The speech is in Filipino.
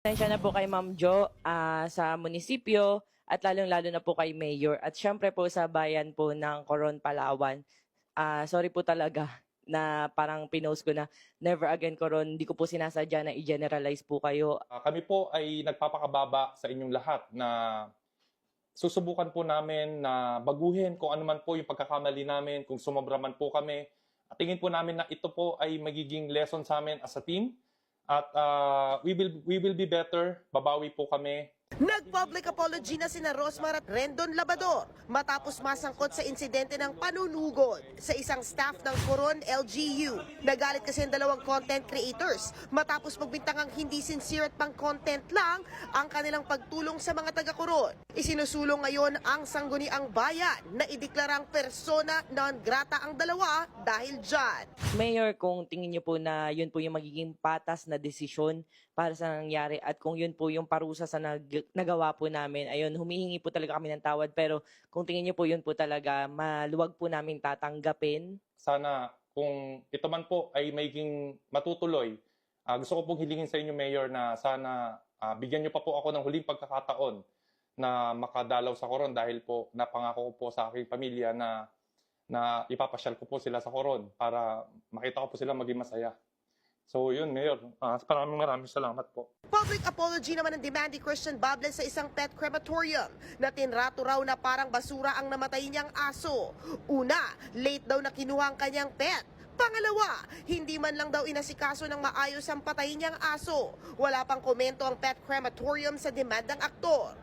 Pasensya na po kay Ma'am Jo ah, sa munisipyo at lalong-lalo na po kay Mayor at syempre po sa bayan po ng Coron, Palawan. Ah, sorry po talaga na parang pinost ko na never again Coron. Hindi ko po sinasadya na i-generalize po kayo. Ah, kami po ay nagpapakababa sa inyong lahat na susubukan po namin na baguhin kung ano man po yung pagkakamali namin, kung sumobra man po kami. At tingin po namin na ito po ay magiging lesson sa amin as a team. At ah, we will we will be better. Babawi po kami. Nag-public apology na sina Rosmar at Rendon Labador matapos masangkot sa insidente ng panunugod sa isang staff ng Coron LGU. Nagalit kasi ang dalawang content creators matapos magbintangang hindi sincere at pang-content lang ang kanilang pagtulong sa mga taga-Coron. Isinusulong ngayon ang sangguniang bayan na ideklarang persona non grata ang dalawa dahil dyan. Mayor, kung tingin niyo po na yun po yung magiging patas na desisyon para sa nangyari at kung yun po yung parusa sa nag- nagawa po namin, ayun, humihingi po talaga kami ng tawad. Pero kung tingin niyo po yun po talaga, maluwag po namin tatanggapin. Sana kung ito man po ay magiging matutuloy, ah, gusto ko pong hilingin sa inyo, Mayor, na sana ah, bigyan niyo pa po ako ng huling pagkakataon na makadalaw sa Coron dahil po napangako ko po sa aking pamilya na na ipapasyal ko po sila sa Coron para makita ko po sila maging masaya. So yun, Mayor. Ah, maraming maraming salamat po. Public apology naman ng demand ni Christian Bable sa isang pet crematorium na tinrato raw na parang basura ang namatay niyang aso. Una, late daw na kinuha ang kanyang pet. Pangalawa, hindi man lang daw inasikaso ng maayos ang patay niyang aso. Wala pang komento ang pet crematorium sa demand ng aktor.